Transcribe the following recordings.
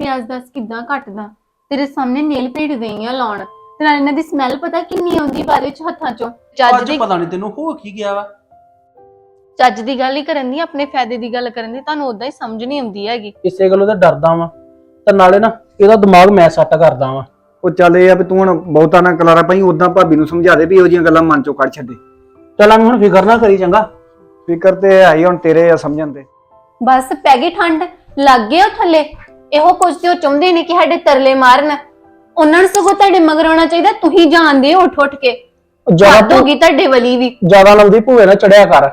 ਪਿਆਜ਼ ਦੱਸ ਕਿੱਦਾਂ ਕੱਟਦਾ? ਤੇਰੇ ਸਾਹਮਣੇ ਨੇਲ ਪੇੜ ਗਈ ਆ ਲਾਉਣ। ਤੇ ਨਾਲ ਇਹਨਾਂ ਦੀ ਸਮੈਲ ਪਤਾ ਕਿੰਨੀ ਆਉਂਦੀ ਬਾਅਦ ਵਿੱਚ ਹੱਥਾਂ ਚੋਂ? ਚੱਜ ਅੱਜ ਦੀ ਪਤਾ ਨਹੀਂ ਤੈਨੂੰ ਹੋ ਕੀ ਗਿਆ ਵਾ। ਚੱਜ ਦੀ ਗੱਲ ਹੀ ਕਰਨ ਦੀ ਆਪਣੇ ਫਾਇਦੇ ਦੀ ਗੱਲ ਕਰਨ ਦੀ ਤੁਹਾਨੂੰ ਉਦਾਂ ਹੀ ਸਮਝ ਨਹੀਂ ਆਉਂਦੀ ਹੈਗੀ। ਇਸੇ ਗੱਲੋਂ ਤਾਂ ਡਰਦਾ ਵਾਂ। ਤੇ ਨਾਲੇ ਨਾ ਇਹਦਾ ਦਿਮਾਗ ਮੈਂ ਸੈੱਟ ਕਰਦਾ ਵਾਂ। ਉਹ ਚੱਲ ਇਹ ਆ ਵੀ ਤੂੰ ਹੁਣ ਬਹੁਤਾ ਨਾ ਕਲਾਰਾ ਪਈ ਉਦਾਂ ਭਾਬੀ ਨੂੰ ਸਮਝਾ ਦੇ ਵੀ ਇਹੋ ਜਿਹੀਆਂ ਗੱਲਾਂ ਮਨ ਚੋਂ ਕੱਢ ਛੱਡੇ। ਚੱਲ ਐਵੇਂ ਹੁਣ ਫਿਕਰ ਨਾ ਕਰੀ ਚੰਗਾ। ਫਿਕਰ ਤੇ ਆਈ ਹੁਣ ਤੇਰੇ ਆ ਸਮਝਣ ਤੇ। ਬਸ ਪੈ ਗਈ ਠੰਡ ਲੱਗ ਗਏ ਉਹ ਥੱਲੇ। ਇਹੋ ਕੁਝ ਤੇ ਉਹ ਚਾਹੁੰਦੇ ਨੇ ਕਿ ਸਾਡੇ ਤਰਲੇ ਮਾਰਨ। ਉਹਨਾਂ ਨੂੰ ਸਗੋਂ ਤੁਹਾਡੇ ਮਗਰ ਆਉਣਾ ਚਾਹੀਦਾ ਤੁਸੀਂ ਜਾਣਦੇ ਹੋ ਉੱਠ ਉੱਠ ਕੇ। ਜ਼ਿਆਦਾ ਹੱਦ ਹੋ ਗਈ ਤੁਹਾਡੇ ਵਲੀ ਵੀ। ਜ਼ਿਆਦਾ ਲੰਦੀ ਭੂਏ ਨਾ ਚੜਿਆ ਕਰ।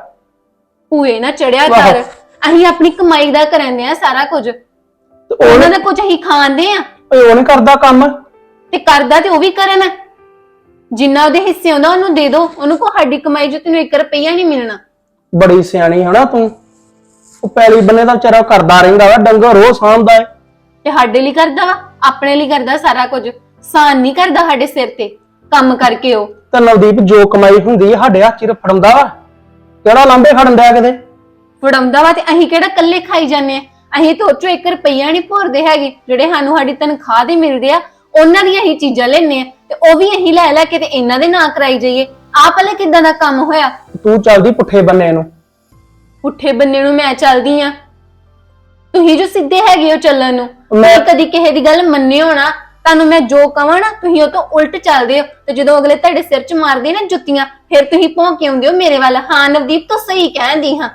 ਭੂਏ ਨਾ ਚੜਿਆ ਆਹੋ। ਕਰ। ਅਸੀਂ ਆਪਣੀ ਕਮਾਈ ਦਾ ਕਰਾਂਦੇ ਆ ਸਾਰਾ ਕੁਝ। ਤੇ ਉਹਨਾਂ ਦਾ ਕੁਝ ਅਸੀਂ ਖਾਂਦੇ ਆ ਉਹ ਨਹੀਂ ਕਰਦਾ ਕੰਮ। ਤੇ ਕਰਦਾ ਤੇ ਉਹ ਵੀ ਕਰਨ। ਜਿੰਨਾ ਉਹਦੇ ਹਿੱਸੇ ਆਉਂਦਾ ਉਹਨੂੰ ਦੇ ਦਿਓ ਉਹਨੂੰ ਕੋ ਸਾਡੀ ਕਮਾਈ ਜੋ ਤੈਨੂੰ 1 ਰੁਪਈਆ ਨਹੀਂ ਮਿਲਣਾ। ਬੜੀ ਸਿਆਣੀ ਹੈ ਨਾ ਤੂੰ। ਉਹ ਪੈਲੀ ਬੰਨੇ ਦਾ ਵਿਚਾਰਾ ਕਰਦਾ ਰਹਿੰਦਾ ਵਾ ਡੰਗਰ ਰੋਜ਼ ਸਾਂਭਦਾ ਏ। ਤੇ ਸਾਡੇ ਲਈ ਕਰਦਾ ਵਾ ਆਪਣੇ ਲਈ ਕਰਦਾ ਸਾਰਾ ਕੁਝ। ਸਾਨ ਨਹੀਂ ਕਰਦਾ ਸਾਡੇ ਸਿਰ ਤੇ ਕੰਮ ਕਰਕੇ ਉਹ। ਤੇ ਨਵਦੀਪ ਜੋ ਕਮਾਈ ਹੁੰਦੀ ਹੈ ਸਾਡੇ ਹੱਥ 'ਚ ਵਾ। ਕਿਹੜਾ ਲਾਂਬੇ ਦਿਆ ਕਿਤੇ? ਫੜਾਉਂਦਾ ਵਾ ਤੇ ਅਸੀਂ ਕਿਹੜਾ ਕੱਲੇ ਖਾਈ ਜਾਂਦੇ ਆ? ਅਸੀਂ ਤਾਂ ਉਹ ਚੋਂ 1 ਰੁਪਈਆ ਨਹੀਂ ਭੋਰਦੇ ਹੈਗੇ ਜਿਹੜੇ ਸਾਨੂੰ ਸਾਡੀ ਤਨਖਾਹ ਦੇ ਮਿਲਦੇ ਆ ਉਹਨਾਂ ਦੀਆਂ ਅਸੀਂ ਚੀਜ਼ਾਂ ਲੈਣੇ ਆ ਤੇ ਉਹ ਵੀ ਅਸੀਂ ਲੈ ਲੈ ਕੇ ਤੇ ਇਹਨਾਂ ਦੇ ਨਾਂ ਕਰਾਈ ਜਾਈਏ। ਆਹ ਭਲੇ ਕਿਦਾਂ ਦਾ ਕੰਮ ਹੋਇਆ? ਤੂੰ ਚੱਲਦੀ ਪੁੱਠੇ ਬੰਨੇ ਨੂੰ। ਪੁੱਠੇ ਬੰਨੇ ਨੂੰ ਮੈਂ ਚੱਲਦੀ ਆ। ਤੁਸੀਂ ਜੋ ਸਿੱਧੇ ਹੈਗੇ ਹੋ ਚੱਲਣ ਨੂੰ ਮੈਂ- ਕਦੀ ਕਿਸੇ ਦੀ ਗੱਲ ਮੰਨੇ ਹੋਣਾ ਤੁਹਾਨੂੰ ਮੈਂ ਜੋ ਕਹਾਂ ਨਾ ਤੁਸੀਂ ਉਹ ਤੋਂ ਉਲਟ ਚੱਲਦੇ ਹੋ। ਤੇ ਜਦੋਂ ਅਗਲੇ ਤੁਹਾਡੇ ਸਿਰ 'ਚ ਮਾਰਦੇ ਨਾ ਜੁੱਤੀਆਂ ਫਿਰ ਤੁਸੀਂ ਭੌਂਕ ਕੇ ਆਉਂਦੇ ਹੋ ਮੇਰੇ ਵੱਲ। ਹਾਂ ਨਵਦੀਪ ਤੂੰ ਸਹੀ ਕਹਿੰਦੀ ਹਾਂ।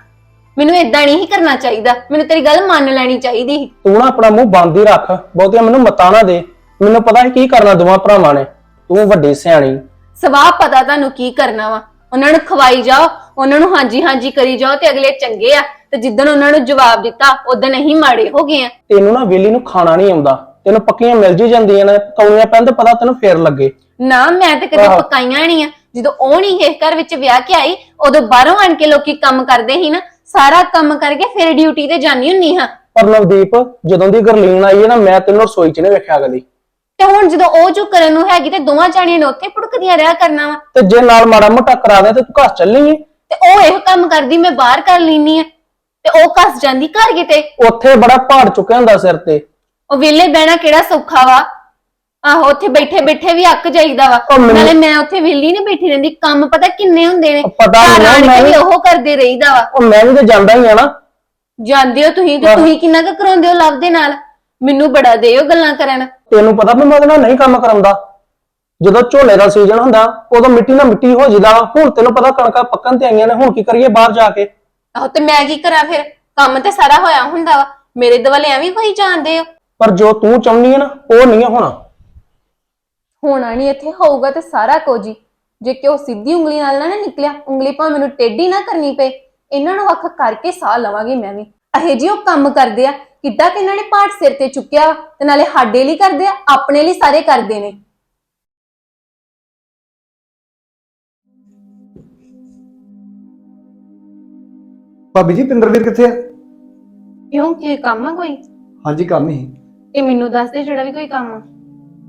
ਮੈਨੂੰ ਇਦਾਂ ਨਹੀਂ ਕਰਨਾ ਚਾਹੀਦਾ। ਮੈਨੂੰ ਤੇਰੀ ਗੱਲ ਮੰਨ ਲੈਣੀ ਚਾਹੀਦੀ ਸੀ। ਤੂੰ ਨਾ ਆਪਣਾ ਮੂੰਹ ਬੰਦ ਹੀ ਰੱਖ। ਬਹੁਤੀਆਂ ਮੈਨੂੰ ਮਤਾਂ ਨਾ ਦੇ। ਮੈਨੂੰ ਪਤਾ ਹੈ ਕੀ ਕਰਨਾ ਦੋਵਾਂ ਭਰਾਵਾਂ ਨੇ। ਤੂੰ ਵੱਡੀ ਸਿਆਣੀ। ਸਵਾਹ ਪਤਾ ਤੁਹਾਨੂੰ ਕੀ ਕਰਨਾ ਵਾ। ਉਹਨਾਂ ਨੂੰ ਖਵਾਈ ਜਾਓ ਉਹਨਾਂ ਨੂੰ ਹਾਂਜੀ ਹਾਂਜੀ ਕਰੀ ਜਾਓ ਤੇ ਅਗਲੇ ਚੰਗੇ ਆ। ਤੇ ਜਿੱਦਣ ਉਹਨਾਂ ਨੂੰ ਜਵਾਬ ਦਿੱਤਾ ਉਦੋਂ ਨਹੀਂ ਮਾੜੇ ਹੋ ਗਏ ਆ। ਤੈਨੂੰ ਨਾ ਵੇਲੀ ਨੂੰ ਖਾਣਾ ਨਹੀਂ ਆਉਂਦਾ। ਤੈਨੂੰ ਪੱਕੀਆਂ ਮਿਲ ਜੀ ਜਾਂਦੀਆਂ ਨੇ ਪਕਾਉਣੀਆਂ ਪੈਣ ਤੇ ਪਤਾ ਤੈਨੂੰ ਫੇਰ ਲੱਗੇ। ਨਾ ਮੈਂ ਤੇ ਕਦੇ ਆਹੋ। ਪਕਾਈਆਂ ਨਹੀਂ ਆ। ਜਦੋਂ ਉਹ ਨਹੀਂ ਇਸ ਘਰ ਵਿੱਚ ਵਿਆਹ ਕੇ ਆਈ ਉਦੋਂ ਬਾਹਰੋਂ ਆਣ ਕੇ ਲੋਕੀ ਕੰਮ ਕਰਦੇ ਸੀ ਨਾ। ਸਾਰਾ ਕੰਮ ਕਰਕੇ ਫਿਰ ਡਿਊਟੀ ਤੇ ਜਾਣੀ ਹੁੰਨੀ ਹਾਂ। ਪਰ ਨਵਦੀਪ ਜਦੋਂ ਦੀ ਗਰਲੀਨ ਆਈ ਹੈ ਨਾ ਮੈਂ ਤੈਨੂੰ ਰਸੋਈ 'ਚ ਨਹੀਂ ਵੇਖਿਆ ਕਦੀ। ਤੇ ਹੁਣ ਜਦੋਂ ਉਹ ਜੋ ਕਰਨ ਨੂੰ ਹੈਗੀ ਤੇ ਦੋਵਾਂ ਜਾਣੀਆਂ ਨੇ ਉੱਥੇ ਪੁੜਕਦੀਆਂ ਰਿਹਾ ਕਰਨਾ ਵਾ। ਤੇ ਜੇ ਨਾਲ ਮਾੜਾ ਮੋਟਾ ਕਰਾ ਦੇ ਤੇ ਤੂੰ ਘਰ ਚੱਲਣੀ ਏ ਤੇ ਉਹ ਇਹੋ ਕੰਮ ਕਰਦੀ ਮੈਂ ਬਾਹਰ ਕਰ ਲੈਣੀ ਆ। ਤੇ ਉਹ ਕੱਸ ਜਾਂਦੀ ਘਰ ਕਿਤੇ। ਉੱਥੇ ਬੜਾ ਭਾਰ ਚੁੱਕਿਆ ਹੁੰਦਾ ਸਿਰ ਤੇ। ਉਹ ਵਿਹਲੇ ਬਹਿਣਾ ਕਿਹੜਾ ਸੌਖਾ ਵਾ। ਆਹੋ ਉੱਥੇ ਬੈਠੇ ਬੈਠੇ ਵੀ ਅੱਕ ਜਾਈਦਾ ਵਾ। ਉਹ ਮੈਨੂੰ- ਨਾਲੇ ਮੈਂ ਉੱਥੇ ਵਿਹਲੀ ਨਹੀਂ ਬੈਠੀ ਰਹਿੰਦੀ। ਕੰਮ ਪਤਾ ਕਿੰਨੇ ਹੁੰਦੇ ਨੇ। ਉਹ ਪਤਾ ਘਰ ਨੀ ਨਾ, ਆਣ ਕੇ ਮੈਂ ਵੀ ਵੀ- ਉਹ ਕਰਦੇ ਰਹੀਦਾ ਵਾ। ਉਹ ਮੈਂ ਵੀ ਤੇ ਜਾਂਦਾ ਹੀ ਆ ਨਾ। ਜਾਂਦੇ ਹੋ ਤੁਸੀਂ ਤੇ। ਤੁਸੀਂ ਕਿੰਨਾ ਕੁ ਕਰਾਉਂਦੇ ਹੋ ਲਵ ਦੇ ਨਾਲ? ਮੈਨੂੰ ਬੜਾ ਦਿਓ ਗੱਲਾਂ ਕਰਨ। ਤੈਨੂੰ ਪਤਾ ਵੀ ਮੈਂ ਉਹਦੇ ਨਾਲ ਨਹੀਂ ਕੰਮ ਕਰਾਉਂਦਾ। ਜਦੋਂ ਝੋਲੇ ਦਾ ਸੀਜ਼ਨ ਹੁੰਦਾ ਉਦੋਂ ਮਿੱਟੀ ਨਾਲ ਮਿੱਟੀ ਹੋ ਜਿਦਾ। ਹੁਣ ਤੈਨੂੰ ਪਤਾ ਕਣਕਾਂ ਪੱਕਣ ਤੇ ਆਈਆਂ ਨੇ ਹੁਣ ਕੀ ਕਰੀਏ ਬਾਹਰ ਜਾ ਕੇ? ਆਹੋ ਤੇ ਮੈਂ ਕੀ ਕਰਾਂ ਫਿਰ? ਕੰਮ ਤੇ ਸਾਰਾ ਹੋਇਆ ਹੁੰਦਾ ਵਾ। ਮੇਰੇ ਦਵਾਲੇ ਐਵੇਂ ਕੋਈ ਜਾਣਦੇ ਹੋ ਪਰ ਜੋ ਤੂੰ ਚਾਹੁੰਦੀ ਹੈ ਨਾ ਉਹ ਨਹੀਂ ਹੋਣਾ। ਹੋਣਾ ਨਹੀਂ ਇੱਥੇ ਹੋਊਗਾ ਤੇ ਸਾਰਾ ਕੁਝ ਹੀ। ਜੇ ਕਿ ਉਹ ਸਿੱਧੀ ਉਂਗਲੀ ਨਾਲ ਨਾ ਨਾ ਨਿਕਲਿਆ ਉਂਗਲੀ ਭਾਵੇਂ ਮੈਨੂੰ ਟੇਢੀ ਨਾ ਕਰਨੀ ਪਏ ਇਹਨਾਂ ਨੂੰ ਵੱਖ ਕਰਕੇ ਸਾਹ ਲਵਾਂਗੀ ਮੈਂ ਵੀ। ਅਹੇ ਜੀ ਉਹ ਕੰਮ ਕਰਦੇ ਆ ਕਿੱਦਾਂ ਕਿ ਇਹਨਾਂ ਨੇ ਪਾਠ ਸਿਰ ਤੇ ਚੁੱਕਿਆ ਤੇ ਨਾਲੇ ਸਾਡੇ ਲਈ ਕਰਦੇ ਆ ਆਪਣੇ ਲਈ ਸਾਰੇ ਕਰਦੇ ਨੇ। ਭਾਬੀ ਜੀ ਪਿੰਦਰਵੀਰ ਕਿੱਥੇ ਆ? ਕਿਉਂ ਕੀ ਕੰਮ ਆ ਕੋਈ? ਹਾਂਜੀ ਕੰਮ ਹੀ। ਇਹ ਮੈਨੂੰ ਦੱਸ ਦੇ ਜਿਹੜਾ ਵੀ ਕੋਈ ਕੰਮ ਆ।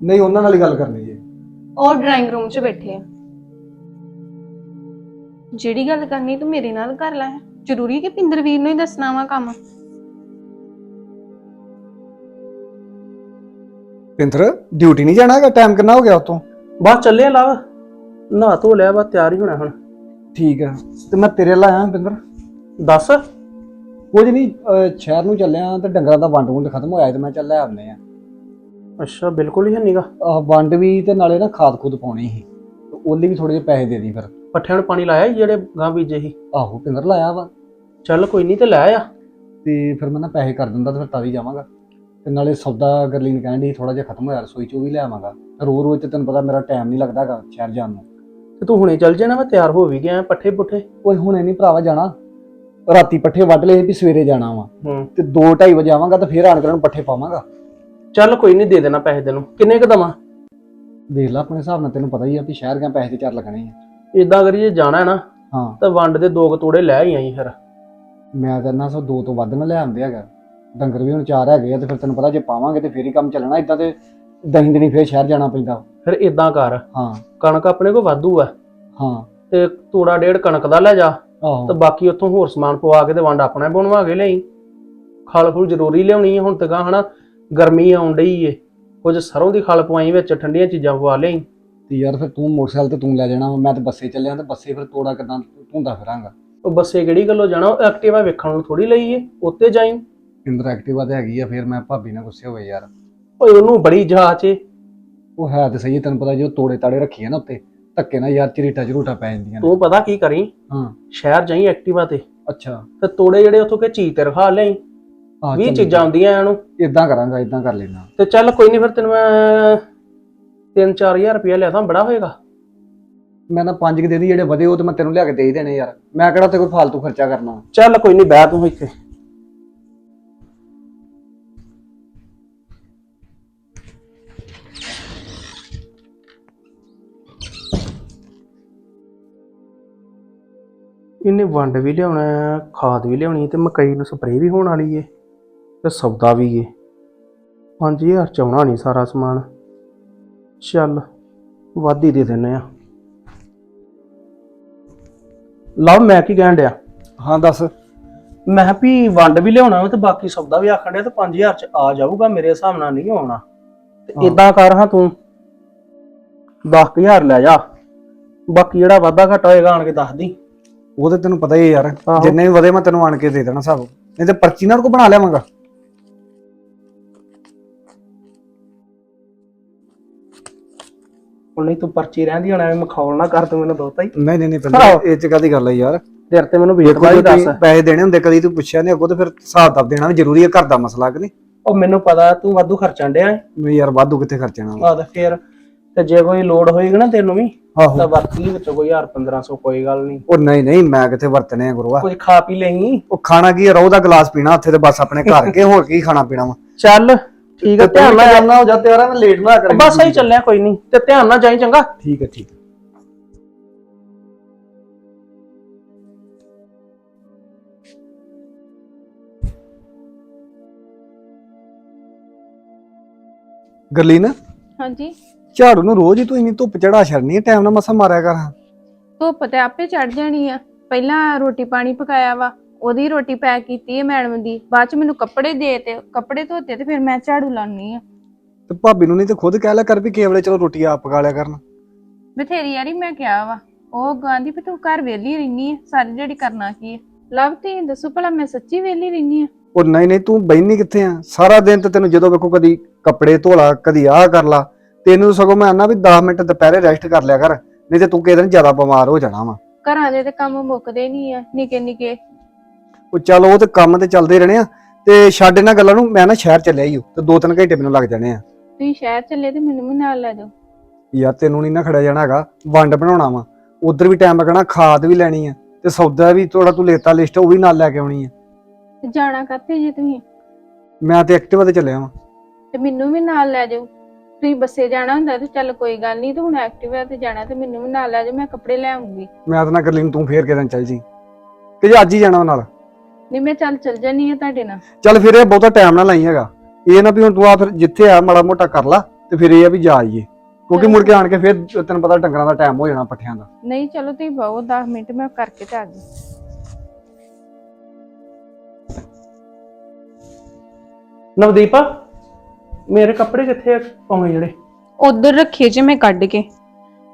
ਨਹੀਂ ਉਹਨਾਂ ਨਾਲ ਹੀ ਗੱਲ ਕਰਨੀ ਜੀ। ਉਹ ਡਰਾਇੰਗ ਰੂਮ 'ਚ ਬੈਠੇ ਆ। ਜਿਹੜੀ ਗੱਲ ਕਰਨੀ ਤੂੰ ਮੇਰੇ ਨਾਲ ਕਰ ਲੈ। ਜ਼ਰੂਰੀ ਕਿ ਪਿੰਦਰਵੀਰ ਨੂੰ ਹੀ ਦੱਸਣਾ ਵਾ ਕੰਮ? ਪਿੰਦਰ ਡਿਊਟੀ ਨਹੀਂ ਜਾਣਾ ਹੈਗਾ? ਟਾਈਮ ਕਿੰਨਾ ਹੋ ਗਿਆ ਉਤੋਂ ਬਸ ਚੱਲੇ ਲਵ ਨਹਾ ਧੋ ਲਿਆ ਬਸ ਤਿਆਰ ਹੀ ਹੋਣਾ ਹੁਣ। ਠੀਕ ਆ। ਤੇ ਮੈਂ ਤੇਰੇ ਨਾਲ ਆਇਆ ਪਿੰਦਰ ਦੱਸ। ਕੁਝ ਨਹੀਂ ਅਹ ਸ਼ਹਿਰ ਨੂੰ ਚੱਲਿਆ ਤੇ ਡੰਗਰਾਂ ਦਾ ਵੰਡ ਵੁੰਡ ਖਤਮ ਹੋਇਆ ਤੇ ਮੈਂ ਚੱਲ ਲੈ ਆਉਂਦੇ ਆ। ਅੱਛਾ ਬਿਲਕੁਲ ਹੀ ਨੀਗਾ। ਆਹ ਵੰਡ ਵੀ ਤੇ ਨਾਲੇ ਨਾ ਖਾਦ ਖੁਦ ਪਾਉਣੀ ਸੀ। ਤੇ ਉਹਦੇ ਵੀ ਥੋੜੇ ਜਿਹੇ ਪੈਸੇ ਦੇ ਦੀ ਫਿਰ। ਪੱਠਿਆਂ ਨੂੰ ਪਾਣੀ ਲਾਇਆ ਸੀ ਜਿਹੜੇ ਗਾਂ ਬੀਜੇ ਸੀ? ਆਹੋ ਪਿੰਦਰ ਲਾਇਆ ਵਾ। ਚੱਲ ਕੋਈ ਨਹੀਂ ਤੇ ਲੈ ਆ। ਤੇ ਫਿਰ ਮੈਂ ਨਾ ਪੈਸੇ ਕਰ ਦਿੰਦਾ ਤੇ ਫਿਰ ਤਾਂ ਵੀ ਜਾਵਾਂਗਾ। ਤੇ ਨਾਲੇ ਸੌਦਾ ਗਰਲੀਨ ਕਹਿਣ ਦੀ ਥੋੜਾ ਜਿਹਾ ਖਤਮ ਹੋਇਆ ਰਸੋਈ ਚ ਵੀ ਲੈ ਆਵਾਂਗਾ। ਰੋ ਰੋ ਤੇ ਤੈਨੂੰ ਪਤਾ ਮੇਰਾ ਟਾਈਮ ਨਹੀਂ ਲੱਗਦਾ ਹੈਗਾ ਸ਼ਹਿਰ ਜਾਣ ਨੂੰ। ਤੇ ਤੂੰ ਹੁਣੇ ਚੱਲ ਜਾਣਾ ਮੈਂ ਤਿਆਰ ਹੋ ਵੀ ਗਿਆ ਪੱਠੇ ਪੁੱਠੇ ਓਏ ਹੁਣੇ ਨਹੀਂ ਭਰਾਵਾ ਜਾਣਾ। ਰਾਤੀ ਪੱਠੇ ਵੱਢ ਲਏ ਵੀ ਸਵੇਰੇ ਜਾਣਾ ਵਾ। ਹੂੰ। ਤੇ 2:30 ਵਜੇ ਆਵਾਂਗਾ ਤੇ ਫੇਰ ਆਣ ਕੇ ਉਹਨਾਂ ਨੂੰ ਪੱਠੇ ਪਾਵਾਂਗਾ। ਚੱਲ ਕੋਈ ਨਹੀਂ ਦੇ ਦੇਣਾ ਪੈਸੇ ਤੈਨੂੰ। ਕਿੰਨੇ ਕ ਦਵਾਂ? ਦੇਖ ਲੈ ਆਪਣੇ ਹਿਸਾਬ ਨਾਲ ਤੈਨੂੰ ਪਤਾ ਹੀ ਆ ਵੀ ਸ਼ਹਿਰ ਗਿਆ ਪੈਸੇ ਤੇ ਚਾਰ ਲੱਗਣੇ ਆ। ਇਦਾਂ ਕਰੀਏ ਜਾਣਾ ਹੈ ਨਾ ਹਾਂ। ਤਾਂ ਵੰਡ ਦੇ ਦੋ ਕੁ ਤੋੜੇ ਲੈ ਹੀ ਆਈ ਫਿਰ। ਮੈਂ ਤਾਂ ਨਾ ਸੋ ਦੋ ਤੋਂ ਵੱਧ ਨਾ ਲੈ ਆਉਂਦੇ ਹੈਗਾ। ਡੰਗਰ ਵੀ ਹੁਣ ਚਾਰ ਹੈਗੇ ਆ ਤੇ ਫਿਰ ਤੈਨੂੰ ਪਤਾ ਜੇ ਪਾਵਾਂਗੇ ਤੇ ਫੇਰ ਹੀ ਕੰਮ ਚੱਲਣਾ ਇਦਾਂ ਤੇ ਦਹੀਂ ਦਿਨੀ ਫੇਰ ਸ਼ਹਿਰ ਜਾਣਾ ਪੈਂਦਾ। ਫਿਰ ਇਦਾਂ ਕਰ ਹਾਂ। ਕਣਕ ਆਪਣੇ ਕੋਲ ਵਾਧੂ ਆ। ਹਾਂ। ਤੇ ਤੋੜਾ ਡੇਢ ਕਣਕ ਦਾ ਲੈ ਜਾ ਤੇ ਆਹੋ ਬਾਕੀ ਉੱਥੋਂ ਹੋਰ ਸਮਾਨ ਪਵਾ ਕੇ ਤੇ ਵੰਡ ਆਪਣਾ ਬਣਵਾ ਕੇ ਲਈ ਖਲ ਫੁਲ ਜ਼ਰੂਰੀ ਲਿਆਉਣੀ ਹੈ ਹੁਣ ਤੱਕ ਹਨਾ? ਗਰਮੀ ਆਉਣ ਡਈ ਏ। ਕੁਝ ਸਰੋਂ ਦੀ ਖਲ ਪਵਾਈ ਵਿੱਚ ਠੰਡੀਆਂ ਚੀਜ਼ਾਂ ਪਵਾ ਲਈ ਤੇ ਯਾਰ ਫਿਰ ਤੂੰ ਮੋਟਰਸਾਈਕਲ ਤੇ ਤੂੰ ਲੈ ਜਾਣਾ ਵਾ, ਮੈਂ ਤੇ ਬੱਸੇ ਚੱਲਿਆ ਤੇ ਬੱਸੇ ਫਿਰ ਤੋੜਾ ਕਿਦਾਂ ਧੁੰਦਾ ਫਿਰਾਂਗਾ। ਉਹ ਬੱਸੇ ਕਿਹੜੀ ਗੱਲੋਂ ਜਾਣਾ? ਉਹ ਐਕਟਿਵਾ ਵੇਖਣ ਨੂੰ ਥੋੜੀ ਲਈ ਏ ਉੱਤੇ ਜਾਈ। ਇੰਦਰ ਐਕਟਿਵਾ ਤੇ ਹੈਗੀ ਆ ਫਿਰ ਮੈਂ ਭਾਬੀ ਨਾਲ ਗੁੱਸੇ ਹੋਏ ਯਾਰ। ਓਏ ਉਹਨੂੰ ਬੜੀ ਜਾਂਚ ਏ। ਉਹ ਹੈ ਤੇ ਸਹੀ ਹੈ, ਤੈਨੂੰ ਪਤਾ ਜੋ ਤੋੜੇ ਤਾੜੇ ਰੱਖੀ ਆ ਨਾ ਉੱਤੇ ਧੱਕੇ ਨਾਲ ਯਾਰ ਚਰੀਟਾ ਝਰੂਟਾ ਪੈ ਜਾਂਦੀਆਂ ਨੇ। ਤੂੰ ਪਤਾ ਕੀ ਕਰੀ? ਹਾਂ। ਸ਼ਹਿਰ ਜਾਈ ਐਕਟਿਵਾ ਤੇ। ਅੱਛਾ। ਤੇ ਤੋੜੇ ਜਿਹੜੇ ਉੱਥੋਂ ਕੇ ਚੀਜ਼ ਤੇ ਰਖਾ ਲਈ ਆ 20 ਚੀਜ਼ਾਂ ਆਉਂਦੀਆਂ ਇਹਨੂੰ ਇਦਾਂ ਕਰਾਂਗਾ ਇਦਾਂ ਕਰ ਲੈਣਾ ਤੇ ਚੱਲ ਕੋਈ ਨਹੀਂ ਫਿਰ ਤੈਨੂੰ ਮੈਂ 3-4000 ਰੁਪਇਆ ਲਿਆ ਤਾਂ ਬੜਾ ਹੋਏਗਾ। ਮੈਂ ਨਾ ਪੰਜ ਕੁ ਦੇ ਦੀ ਜਿਹੜੇ ਵਧੇ ਉਹ ਤੇ ਮੈਂ ਤੈਨੂੰ ਲਿਆ ਕੇ ਦੇ ਹੀ ਦੇਣੇ ਯਾਰ। ਮੈਂ ਕਿਹੜਾ ਤੇ ਕੋਈ ਫालतू ਖਰਚਾ ਕਰਨਾ। ਚੱਲ ਕੋਈ ਨਹੀਂ ਬਹਿ ਤੂੰ ਇੱਥੇ। ਇਹਨੇ ਵੰਡ ਵੀ ਲਿਆਉਣਾ ਹੈ, ਖਾਦ ਵੀ ਲਿਆਉਣੀ ਹੈ ਤੇ ਮਕਈ ਨੂੰ ਸਪਰੇਅ ਵੀ ਹੋਣ ਵਾਲੀ ਏ ਤੇ ਸੌਦਾ ਵੀ ਏ। 5000 ਚ ਆਉਣਾ ਨਹੀਂ ਸਾਰਾ ਸਮਾਨ। ਚੱਲ ਵੱਧ ਦੇ ਦਿੰਨੇ ਆ ਲਵ ਮੈਂ ਕੀ ਕਹਿਣ ਡਿਆ? ਹਾਂ ਦੱਸ। ਮੈਂ ਕਿਹਾ ਵੀ ਵੰਡ ਵੀ ਲਿਆਉਣਾ ਵਾ ਤੇ ਬਾਕੀ ਸੌਦਾ ਵੀ ਆਖਣ ਡਿਆ ਤੇ 5000 ਚ ਆ ਜਾਊਗਾ ਮੇਰੇ ਹਿਸਾਬ ਨਾਲ ਨਹੀਂ ਆਉਣਾ। ਤੇ ਹਾਂ। ਇਦਾਂ ਕਰ ਹਾਂ ਤੂੰ। 10000 ਲੈ ਜਾ। ਬਾਕੀ ਜਿਹੜਾ ਵਾਧਾ ਘਟਾ ਹੋਏਗਾ ਆਣ ਕੇ ਦੱਸ ਦੀ। ਉਹ ਤੇ ਤੈਨੂੰ ਪਤਾ ਹੀ ਹੈ ਯਾਰ ਆਹੋ। ਜਿੰਨੇ ਵੀ ਵਧੇ ਮੈਂ ਤੈਨੂੰ ਆਣ ਕੇ ਦੇ ਦੇਣਾ ਸਭ ਨਹੀਂ ਤੇ ਪਰਚੀ ਨਾਲ ਕੋ ਬਣਾ ਲਿਆਵਾਂਗਾ ਹੁਣ ਨਹੀਂ ਤੂੰ ਪਰਚੀ ਰਹਿੰਦੀ ਹੁਣ ਐਵੇਂ ਮਖੌਲ ਨਾ ਕਰ ਤੂੰ ਮੈਨੂੰ ਦੋਤਾ ਹੀ ਨਹੀਂ ਨਹੀਂ ਨਹੀਂ ਆਹੋ। ਪਹਿਲਾਂ ਇਹ ਚ ਕਾਦੀ ਗੱਲ ਹੈ ਯਾਰ ਤੇਰੇ ਤੇ ਮੈਨੂੰ ਵੇਟ ਵਾਲੀ ਦੱਸ ਪੈਸੇ ਦੇਣੇ ਹੁੰਦੇ ਕਦੀ ਤੂੰ ਪੁੱਛਿਆ ਨਹੀਂ ਅੱਗੋਂ ਤੇ ਫਿਰ ਹਿਸਾਬ ਤਾਂ ਦੇਣਾ ਵੀ ਜ਼ਰੂਰੀ ਹੈ ਘਰ ਦਾ ਮਸਲਾ ਕਿ ਨਹੀਂ ਉਹ ਮੈਨੂੰ ਪਤਾ ਤੂੰ ਵਾਧੂ ਖਰਚਣ ਡਿਆ ਏ। ਯਾਰ ਵਾਧੂ ਕਿੱਥੇ ਖਰਚਣਾ ਵਾ। ਆ ਤੇ ਫੇਰ ਤੇ ਜੇ ਕੋਈ ਲੋੜ ਹੋਏਗੀ ਨਾ ਤੈਨੂੰ ਵੀ ਆਹੋ। ਤਾਂ ਵਰਤ ਲਈ ਵਿੱਚੋਂ ਕੋਈ 1000 1500 ਕੋਈ ਗੱਲ ਨਹੀਂ। ਉਹ ਨਹੀਂ ਨਹੀਂ ਮੈਂ ਕਿੱਥੇ ਵਰਤਨੇ ਆ ਗੁਰੂਆ? ਕੁਝ ਖਾ ਪੀ ਲਈ? ਉਹ ਖਾਣਾ ਕੀ ਰੋਹ ਦਾ ਗਲਾਸ ਪੀਣਾ ਉੱਥੇ ਤੇ ਬਸ ਆਪਣੇ ਘਰ ਕੇ ਹੋਰ ਕੀ ਖਾਣਾ ਪੀਣਾ ਵਾ? ਚੱਲ ਠੀਕ ਹੈ ਧਿਆਨ ਨਾਲ ਜਾਣਾ ਹੋ ਜਾ ਤੇਰਾ ਨਾ ਲੇਟ ਨਾ ਕਰੀ। ਬਸ ਸਹੀ ਚੱਲਿਆ ਕੋਈ ਨਹੀਂ ਤੇ ਧਿਆਨ ਨਾਲ ਜਾਈ ਚੰਗਾ। ਠੀਕ ਹੈ ਠੀਕ। ਗਰਲੀਨ? ਹਾਂਜੀ। ਝਾੜੂ ਨੂੰ ਰੋਜ਼ ਹੀ ਤੂੰ ਇੰਨੀ ਧੁੱਪ ਚੜਾ ਛੱਡਨੀ ਹੈ ਟਾਈਮ ਨਾਲ ਮਸਾ ਮਾਰਿਆ ਕਰ। ਧੁੱਪ ਤੇ ਆਪੇ ਚੜ ਜਾਣੀ ਆ। ਪਹਿਲਾਂ ਰੋਟੀ ਪਾਣੀ ਪਕਾਇਆ ਵਾ ਉਹਦੀ ਰੋਟੀ ਪੈਕ ਕੀਤੀ ਹੈ ਮੈਡਮ ਦੀ। ਬਾਅਦ ਚ ਮੈਨੂੰ ਕੱਪੜੇ ਦੇ ਤੇ ਕੱਪੜੇ ਧੋਤੇ ਤੇ ਫਿਰ ਮੈਂ ਝਾੜੂ ਲਾਉਣੀ ਆ। ਤੇ ਭਾਬੀ ਨੂੰ ਨਹੀਂ ਤੇ ਖੁਦ ਕਹਿ ਲਿਆ ਕਰ ਵੀ ਕੇਵਲੇ ਚਲੋ ਰੋਟੀ ਆਪ ਪਕਾ ਲਿਆ ਕਰਨ। ਬਥੇਰੀ ਯਾਰੀ ਮੈਂ ਕਿਹਾ ਵਾ। ਉਹ ਗਾਂਦੀ ਵੀ ਤੂੰ ਘਰ ਵਿਹਲੀ ਰਹਿਨੀ ਆ ਸਾਰੀ ਜਿਹੜੀ ਕਰਨਾ ਕੀ ਆ? ਲਵ ਤੀ ਦੱਸੋ ਭਲਾ ਮੈਂ ਸੱਚੀ ਵਿਹਲੀ ਰਹਿਨੀ ਆ? ਉਹ ਨਹੀਂ ਨਹੀਂ ਤੂੰ ਬੈਠੀ ਕਿੱਥੇ ਆ? ਸਾਰਾ ਦਿਨ ਤੇ ਤੈਨੂੰ ਜਦੋਂ ਵੇਖੋ ਕਦੀ ਕੱਪੜੇ ਧੋ ਲਾ ਕਦੀ ਆਹ ਕਰ ਲਾ। ਤੈਨੂੰ ਸਗੋਂ ਮੈਂ ਆਨਾ ਵੀ 10 ਮਿੰਟ ਦੁਪਹਿਰੇ ਰੈਸਟ ਕਰ ਲਿਆ ਕਰ ਨਹੀਂ ਤੇ ਤੂੰ ਕਿਸੇ ਦਿਨ ਜ਼ਿਆਦਾ ਬਿਮਾਰ ਹੋ ਜਾਣਾ ਵਾ। ਘਰਾਂ ਦੇ ਤੇ ਕੰਮ ਮੁੱਕਦੇ ਨਹੀਂ ਆ ਨਿੱਕੇ ਨਿੱਕੇ। ਉਹ ਚੱਲ ਉਹ ਤੇ ਕੰਮ ਤੇ ਚੱਲਦੇ ਰਹਿਣੇ ਆ ਤੇ ਛੱਡ ਇਹਨਾਂ ਗੱਲਾਂ ਨੂੰ ਮੈਂ ਨਾ ਸ਼ਹਿਰ ਚੱਲਿਆ ਹੀ ਤੇ ਦੋ ਤਿੰਨ ਘੰਟੇ ਮੈਨੂੰ ਲੱਗ ਜਾਣੇ ਆ। ਤੁਸੀਂ ਸ਼ਹਿਰ ਚੱਲੇ ਤੇ ਮੈਨੂੰ ਵੀ ਨਾਲ ਲੈ ਜਾਓ। ਯਾਰ ਤੈਨੂੰ ਨਹੀਂ ਨਾ ਖੜਿਆ ਜਾਣਾ ਹੈਗਾ ਵੰਡ ਬਣਾਉਣਾ ਵਾ। ਉਧਰ ਵੀ ਟਾਈਮ ਲੱਗਣਾ ਖਾਦ ਵੀ ਲੈਣੀ ਆ ਤੇ ਸੌਦਾ ਵੀ ਥੋੜਾ ਤੂੰ ਲੇਤਾ ਲਿਸਟ ਉਹ ਵੀ ਨਾਲ ਲੈ ਕੇ ਆਉਣੀ ਆ। ਤੇ ਜਾਣਾ ਕਾਤੇ ਜੇ ਤੁਸੀਂ? ਮੈਂ ਤੇ ਐਕਟਿਵਾ ਤੇ ਚੱਲਿਆ ਵਾਂ। ਤੇ ਮੈਨੂੰ ਵੀ ਨਾਲ ਲੈ ਜਾਓ। ਤੁਸੀਂ ਬੱਸੇ ਜਾਣਾ ਹੁੰਦਾ ਤੇ ਚੱਲ ਕੋਈ ਗੱਲ ਨਹੀਂ ਤੇ ਹੁਣ ਐਕਟਿਵਾ ਤੇ ਜਾਣਾ ਤੇ ਮੈਨੂੰ ਵੀ ਨਾਲ ਲੈ ਜਾਓ ਮੈਂ ਕੱਪੜੇ ਲੈ ਆਉਂਗੀ। ਮੈਂ ਤਾਂ ਨਾ ਕਰ ਲਈ ਤੂੰ ਫੇਰ ਕਿਦਾਂ ਚੱਲ ਜੀ? ਕਿ ਜੇ ਅੱਜ ਹੀ ਜਾਣਾ ਉਹ ਨਾਲ? ਨਹੀਂ ਮੈਂ ਚੱਲ ਚੱਲ ਜਾਨੀ ਆ ਤੁਹਾਡੇ ਨਾਲ। ਚੱਲ ਫਿਰ ਇਹ ਬਹੁਤਾ ਟਾਈਮ ਨਾ ਲਾਈ ਹੈਗਾ। ਇਹ ਨਾ ਵੀ ਹੁਣ ਤੂੰ ਆ ਫਿਰ ਜਿੱਥੇ ਆ ਮਾੜਾ ਮੋਟਾ ਕਰ ਲਾ ਤੇ ਫਿਰ ਇਹ ਆ ਵੀ ਜਾ ਆਈਏ। ਕਿਉਂਕਿ ਮੁੜ ਕੇ ਆਣ ਕੇ ਫਿਰ ਤੈਨੂੰ ਪਤਾ ਡੰਗਰਾਂ ਦਾ ਟਾਈਮ ਹੋ ਜਾਣਾ ਪੱਠਿਆਂ ਦਾ। ਨਹੀਂ ਚਲੋ ਤੁਸੀਂ ਬਹੁ 10 ਮਿੰਟ ਮੈਂ ਕਰਕੇ ਤੇ ਆ ਗਈ ਨਵਦੀਪ? ਮੇਰੇ ਕੱਪੜੇ ਕਿੱਥੇ ਆ ਪਾਉਣੇ ਜਿਹੜੇ? ਉਧਰ ਰੱਖੇ ਜੇ ਮੈਂ ਕੱਢ ਕੇ।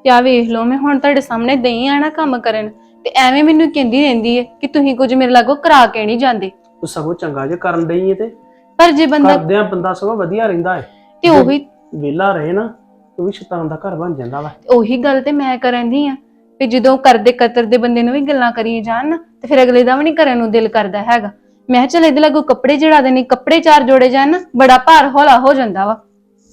ਤੇ ਆ ਵੇਖ ਲਓ ਮੈਂ ਹੁਣ ਤੁਹਾਡੇ ਸਾਹਮਣੇ ਦਈ ਆ ਨਾ ਕੰਮ ਕਰਨ। ਤੇ ਐਵੇਂ ਮੈਨੂੰ ਕਹਿੰਦੀ ਰਹਿੰਦੀ ਹੈ ਕਿ ਤੁਸੀਂ ਕੁਝ ਮੇਰੇ ਲਾਗੋ ਕਰਾ ਕੇ ਨਹੀਂ ਜਾਂਦੇ। ਤੂੰ ਸਗੋਂ ਚੰਗਾ ਜੇ ਕਰਨ ਡਈ ਏ ਤੇ। ਪਰ ਜੇ ਬੰਦਾ ਕਰਦਿਆਂ ਬੰਦਾ ਸਗੋਂ ਵਧੀਆ ਰਹਿੰਦਾ ਏ। ਤੇ ਉਹੀ ਵਿਹਲਾ ਰਹੇ ਨਾ ਉਹ ਵੀ ਸ਼ੈਤਾਨ ਦਾ ਘਰ ਬਣ ਜਾਂਦਾ ਵਾ। ਉਹੀ ਗੱਲ ਤੇ ਮੈਂ ਕਰਨ ਦੀ ਆ ਵੀ ਜਦੋਂ ਕਰਦੇ ਕਤਰ ਦੇ ਬੰਦੇ ਨੂੰ ਵੀ ਗੱਲਾਂ ਕਰੀ ਜਾਣ ਨਾ ਤੇ ਫਿਰ ਅਗਲੇ ਦਾ ਵੀ ਨਹੀਂ ਕਰਨ ਨੂੰ ਦਿਲ ਕਰਦਾ ਹੈਗਾ। ਮੈਂ ਕਿਹਾ ਚੱਲ ਇਹਦੇ ਲਾਗੋ ਕੱਪੜੇ ਜੜਾ ਦੇਣੇ ਕੱਪੜੇ ਚਾਰ ਜੋੜੇ ਜਾਣ ਨਾ ਬੜਾ ਭਾਰ ਹੌਲਾ ਹੋ ਜਾਂਦਾ ਵਾ।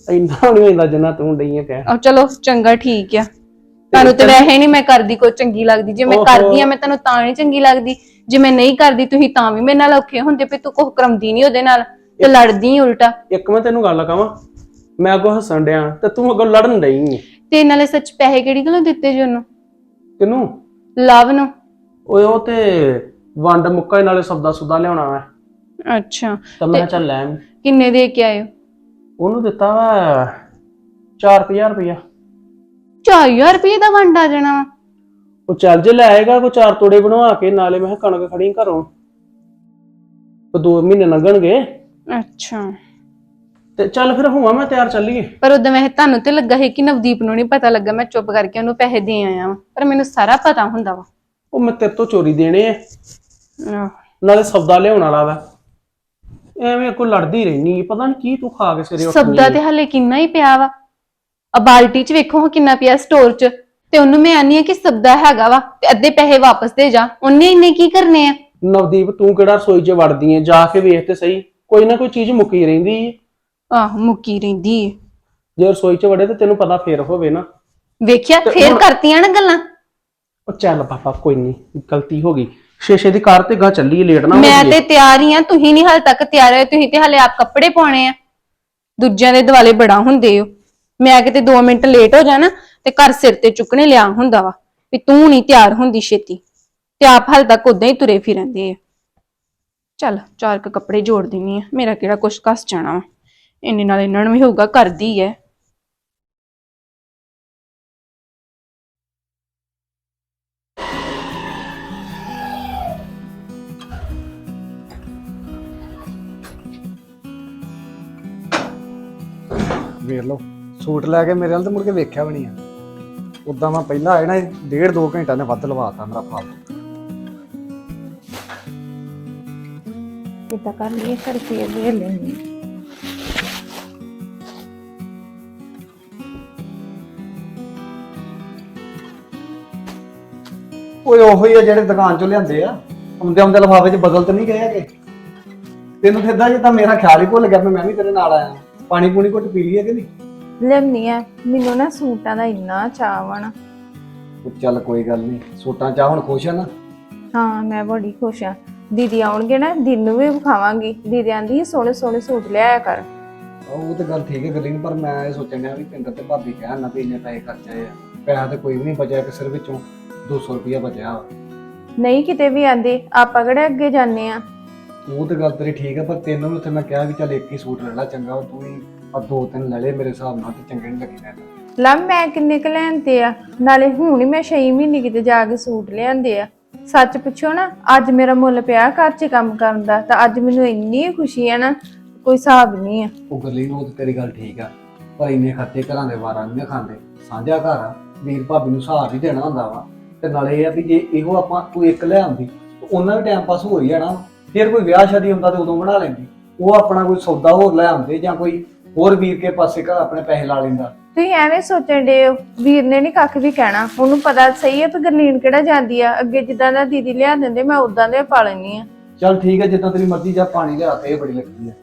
ਇੰਨਾ ਨਹੀਂ ਹੁੰਦਾ ਜਿੰਨਾ ਤੂੰ ਡਈ ਕਹਿ ਆ ਚਲੋ ਚੰਗਾ ਠੀਕ ਆ। ਤੁਹਾਨੂੰ ਤੇ ਵੈਸੇ ਨਹੀਂ ਮੈਂ ਕਰਦੀ ਕੋਈ ਚੰਗੀ ਲੱਗਦੀ। ਜੇ ਮੈਂ ਓਹੋ। ਕਰਦੀ ਆ ਮੈਂ ਤੁਹਾਨੂੰ ਤਾਂ ਨਹੀਂ ਚੰਗੀ ਲੱਗਦੀ। ਜੇ ਮੈਂ ਨਹੀਂ ਕਰਦੀ ਤੁਸੀਂ ਤਾਂ ਵੀ ਮੇਰੇ ਨਾਲ ਔਖੇ ਹੁੰਦੇ ਵੀ ਤੂੰ ਕੁਝ ਕਰਮਦੀ ਨਹੀਂ ਉਹਦੇ ਨਾਲ ਤੇ ਲੜਦੀ ਉਲਟਾ। ਇੱਕ ਮੈਂ ਤੈਨੂੰ ਗੱਲ ਕਹਾਂ ਮੈਂ ਅੱਗੋਂ ਹੱਸਣ ਡਿਆ ਤੇ ਤੂੰ ਅੱਗੋਂ ਲੜਨ ਡਈ ਤੇ ਨਾਲੇ ਸੱਚ ਪੈਸੇ ਕਿਹੜੀ ਗੱਲੋਂ ਦਿੱਤੇ ਜੀ ਉਹਨੂੰ? ਕਿਨੂੰ ਲਵ ਨੂੰ। ਓਏ ਉਹ ਤੇ ਵੰਡ ਮੁੱਕਾ ਨਾਲੇ ਸੌਦਾ ਸੁਦਾ ਲਿਆਉਣਾ ਵਾ ਅੱਛਾ। ਤਾਂ ਮੈਂ ਕਿਹਾ ਚੱਲ ਲੈ ਆਵੀਂ। ਕਿੰਨੇ ਦੇ ਕੇ ਆਏ ਹੋ? ਉਹਨੂੰ ਦਿੱਤਾ ਵਾ 4000 ਰੁਪਇਆ 4000 ਰੁਪਏ ਦਾ ਵੰਡ ਆ ਜਾਣਾ ਵਾ। ਉਹ ਚੱਲ ਜੇ ਲੈ ਆਏਗਾ ਕੋ ਚਾਰ ਤੋੜੇ ਬਣਵਾ ਕੇ ਨਾਲੇ ਮੈਂ ਕਿਹਾ ਕਣਕ ਖੜੀ ਘਰੋਂ। ਉਹ ਦੋ ਮਹੀਨੇ ਲੰਘਣਗੇ। ਅੱਛਾ। ਤੇ ਚੱਲ ਫਿਰ ਹੋਵਾਂ ਮੈਂ ਤਿਆਰ ਚੱਲੀਏ। ਪਰ ਉਦੋਂ ਵੈਸੇ ਤੁਹਾਨੂੰ ਤੇ ਲੱਗਾ ਹੈ ਕਿ ਨਵਦੀਪ ਨੂੰ ਨਹੀਂ ਪਤਾ ਲੱਗਾ ਮੈਂ ਚੁੱਪ ਕਰਕੇ ਉਹਨੂੰ ਪੈਸੇ ਦੇ ਆਇਆ ਵਾਂ। ਪਰ ਮੈਨੂੰ ਸਾਰਾ ਪਤਾ ਹੁੰਦਾ ਵਾ। ਉਹ ਮੈਂ ਤੇਰੇ ਤੋਂ ਚੋਰੀ ਦੇਣੇ ਆ। ਨਾਲੇ ਸੌਦਾ ਲਿਆਉਣ ਵਾਲਾ ਵਾ। ਐਵੇਂ ਕੋਈ ਲੜਦੀ ਰਹਿਨੀ ਪਤਾ ਨਹੀਂ ਕੀ ਤੂੰ ਖਾ ਕੇ ਸਵੇਰੇ ਉੱਠ ਸਬਦਾ ਤੇ ਹਲੇ ਕਿੰਨਾ ਹੀ ਪਿਆ ਵਾ। ਆ ਬਾਲਟੀ ਚ ਵੇਖੋ ਹਾਂ ਕਿੰਨਾ ਪਿਆ ਸਟੋਰ ਚ। ਤੇ ਉਹਨੂੰ ਮੈਂ ਆਨੀ ਆ ਕਿ ਸਬਦਾ ਹੈਗਾ ਵਾ ਤੇ ਅੱਧੇ ਪੈਸੇ ਵਾਪਸ ਦੇ ਜਾ। ਉਹਨੇ ਇੰਨੇ ਕੀ ਕਰਨੇ ਆ? ਨਵਦੀਪ ਤੂੰ ਕਿਹੜਾ ਰਸੋਈ 'ਚ ਵੜਦੀ ਐ ਜਾ ਕੇ ਵੇਖ ਤੇ ਸਹੀ। ਕੋਈ ਨਾ ਕੋਈ ਚੀਜ਼ ਮੁੱਕੀ ਰਹਿੰਦੀ ਏ। ਆਹ ਮੁੱਕੀ ਰਹਿੰਦੀ ਏ। ਜੇ ਰਸੋਈ 'ਚ ਵੜੇ ਤੇ ਤੈਨੂੰ ਪਤਾ ਫੇਰ ਹੋਵੇ ਨਾ। ਵੇਖਿਆ? ਫੇਰ ਕਰਤੀਆਂ ਨਾ ਗੱਲਾਂ। ਉਹ ਚੱਲ ਪਾਪਾ ਕੋਈ ਨਹੀਂ ਗਲਤੀ ਹੋ ਗਈ। ਸ਼ੇਸ਼ੇ ਦੀ ਕਾਰ ਤੇ ਗਾਂ ਚੱਲੀ ਲੇਟ ਨਾ ਹੋ ਮੈਂ ਜਾਈਏ। ਤੇ ਤਿਆਰ ਹੀ ਆ ਤੁਸੀਂ ਨਹੀਂ ਹਾਲ ਤੱਕ ਤਿਆਰ ਹੋਏ ਤੁਸੀਂ ਤੇ ਹਾਲੇ ਆਪ ਕੱਪੜੇ ਪਾਉਣੇ ਆ। ਦੂਜਿਆਂ ਦੇ ਦਿਵਾਲੇ ਬੜਾ ਹੁੰਦੇ ਹੋ। ਮੈਂ ਕਿਤੇ 2 ਮਿੰਟ ਲੇਟ ਹੋ ਜਾਣਾ ਤੇ ਘਰ ਸਿਰ ਤੇ ਚੁੱਕਣੇ ਲਿਆ ਹੁੰਦਾ ਵਾ ਵੀ ਤੂੰ ਨਹੀਂ ਤਿਆਰ ਹੁੰਦੀ ਛੇਤੀ। ਤੇ ਆਪ ਹਾਲ ਤੱਕ ਉਦਾਂ ਹੀ ਤੁਰੇ ਫਿਰੰਦੇ ਆ। ਚੱਲ ਚਾਰ ਕੁ ਕੱਪੜੇ ਜੋੜ ਦਿੰਨੀ ਆ। ਮੇਰਾ ਕਿਹੜਾ ਕੁਛ ਕੱਸ ਜਾਣਾ ਵਾ। ਇੰਨੇ ਨਾਲ ਇਹਨਾਂ ਨੂੰ ਵੀ ਹੋਊਗਾ ਕਰਦੀ ਐ। ਲਓ। ਸੂਟ ਲੈ ਕੇ ਮੇਰੇ ਨਾਲ ਤੇ ਮੁੜ ਕੇ ਵੇਖਿਆ ਵੀ ਨਹੀਂ ਆ। ਉਦਾਂ ਮੈਂ ਪਹਿਲਾਂ ਆਇਆ ਨਾ ਡੇਢ ਦੋ ਘੰਟਾ ਨੇ ਵੱਧ ਲਵਾਤਾ ਮੇਰਾ ਫਾਲਤੂ। ਕਿਤਾ ਕਰ ਲਈਏ ਫਿਰ ਫੇਰ ਦੇ ਲੈਣੀ ਓਏ ਉਹੀ ਆ ਜਿਹੜੇ ਦੁਕਾਨ ਚੋਂ ਲਿਆਂਦੇ ਆ। ਆਉਂਦੇ ਆਉਂਦੇ ਲਫਾਫੇ 'ਚ ਬਦਲ ਤਾਂ ਨਹੀਂ ਗਏ ਹੈਗੇ। ਤੈਨੂੰ ਫਿਰਦਾ ਜੇ ਤਾਂ ਮੇਰਾ ਖਿਆਲ ਹੀ ਭੁੱਲ ਗਿਆ ਵੀ ਮੈਂ ਵੀ ਤੇਰੇ ਨਾਲ ਆਇਆ। ਪਾਣੀ ਪੂਣੀ ਘੁੱਟ ਪੀ ਲਈਏ ਕਿ ਨਹੀਂ? ਲੈਣੀ ਆ। ਮੈਨੂੰ ਨਾ ਸੂਟਾਂ ਦਾ ਇੰਨਾ ਚਾਅ ਵਾ ਨਾ। ਉਹ ਚੱਲ ਕੋਈ ਗੱਲ ਨਹੀਂ ਸੂਟਾਂ ਚਾਹ ਹੁਣ ਖੁਸ਼ ਆ ਨਾ? ਹਾਂ ਮੈਂ ਬੜੀ ਖੁਸ਼ ਆ। ਦੀਦੀ ਆਉਣਗੇ ਨਾ ਦਿਨ ਨੂੰ ਵੀ ਵਿਖਾਵਾਂਗੀ। ਦੀਦੀ ਆਂਦੀ ਸੋਹਣੇ ਸੋਹਣੇ ਸੂਟ ਲਿਆਇਆ ਕਰ। ਉਹ ਤਾਂ ਗੱਲ ਠੀਕ ਹੈ ਗੱਲੀ ਪਰ ਮੈਂ ਇਹ ਸੋਚਣ ਡਿਆ ਵੀ ਪਿੰਦਰ ਤੇ ਭਾਬੀ ਕਹਿਣ ਨਾ ਵੀ ਇੰਨੇ ਪੈਸੇ ਖਰਚੇ ਆ। ਪੈਸਾ ਤੇ ਕੋਈ ਵੀ ਨਹੀਂ ਬਚਿਆ ਕਿ ਸਿਰ ਵਿੱਚੋਂ 200 ਰੁਪਇਆ ਬਚਿਆ ਵਾ। ਨਹੀਂ ਕਿਤੇ ਵੀ ਆਂਦੇ ਆਪਾਂ ਕਿਹੜੇ ਅੱਗੇ ਜਾਂਦੇ ਆ? ਉਹ ਤਾਂ ਗੱਲ ਤੇਰੀ ਠੀਕ ਹੈ ਪਰ ਤੈਨੂੰ ਵੀ ਉੱਥੇ ਮੈਂ ਕਿਹਾ ਵੀ ਚੱਲ ਇੱਕ ਹੀ ਸੂਟ ਲੈ ਲੈ ਚੰਗਾ ਵਾ, ਤੂੰ ਹੀ ਆ ਦੋ ਤਿੰਨ ਲੈ ਲੈ ਮੇਰੇ ਹਿਸਾਬ ਨਾਲ ਤੇ ਚੰਗੇ ਨਹੀਂ ਲੱਗੀ ਰਹਿਣਾ ਲੰਮ ਮੈਂ ਕਿੰਨੇ ਕੁ ਲੈਣਦੇ ਆ? ਨਾਲੇ ਹੁਣ ਹੀ ਮੈਂ 6 ਮਹੀਨੇ ਕਿਤੇ ਜਾ ਕੇ ਸੂਟ ਲਿਆਂਦੇ ਆ। ਸੱਚ ਪੁੱਛੋ ਨਾ ਅੱਜ ਮੇਰਾ ਮੁੱਲ ਪਿਆ ਘਰ 'ਚ ਕੰਮ ਕਰਨ ਦਾ ਤਾਂ ਅੱਜ ਮੈਨੂੰ ਇੰਨੀ ਖੁਸ਼ੀ ਆ ਨਾ ਕੋਈ ਹਿਸਾਬ ਨਹੀਂ ਆ। ਉਹ ਗੱਲੀ ਨੂੰ ਤੇਰੀ ਗੱਲ ਠੀਕ ਆ ਪਰ ਇੰਨੇ ਖਰਚੇ ਘਰਾਂ ਦੇ ਵਾਰਾਂ ਨਹੀਂ ਖਾਂਦੇ। ਸਾਂਝਾ ਘਰ ਆ ਵੀਰ ਭਾਬੀ ਨੂੰ ਹਿਸਾਬ ਹੀ ਦੇਣਾ ਹੁੰਦਾ ਵਾ। ਤੇ ਨਾਲੇ ਇਹ ਆ ਵੀ ਜੇ ਇਹੋ ਆਪਾਂ ਤੂੰ ਇੱਕ ਲੈ ਆਉਂਦੀ ਤਾਂ ਉਹਨਾਂ ਵੀ ਟਾਈਮ ਪਾਸ ਹੋ ਹੀ ਜਾਣਾ। ਫਿਰ ਕੋਈ ਵਿਆਹ ਸ਼ਾਦੀ ਹੁੰਦਾ ਤੇ ਉਦੋਂ ਬਣਾ ਲੈਂਦੀ। ਉਹ ਆਪਣਾ ਕੋਈ ਸੌਦਾ ਹੋਰ ਲੈ ਆਉਂਦੇ ਜਾਂ ਕੋਈ ਹੋਰ ਵੀਰ ਕੇ ਪਾਸੇ ਘਰ ਆਪਣੇ ਪੈਸੇ ਲਾ ਲੈਂਦਾ। ਤੁਸੀਂ ਐਵੇਂ ਸੋਚਣ ਦੇ ਵੀਰ ਨੇ ਨਹੀਂ ਕੱਖ ਵੀ ਕਹਿਣਾ। ਉਹਨੂੰ ਪਤਾ ਸਹੀ ਹੈ ਵੀ ਗਰਲੀਨ ਕਿਹੜਾ ਜਾਂਦੀ ਆ। ਅੱਗੇ ਜਿੱਦਾਂ ਦਾ ਦੀਦੀ ਲਿਆ ਦਿੰਦੇ ਮੈਂ ਉਦਾਂ ਦੇ ਪਾ ਲੈਣੀ ਆ। ਚੱਲ ਠੀਕ ਹੈ ਜਿੱਦਾਂ ਤੇਰੀ ਮਰਜ਼ੀ ਜਾਂ ਪਾਣੀ ਲਿਆ ਤੇ ਇਹ ਬੜੀ ਲੱਗਦੀ ਹੈ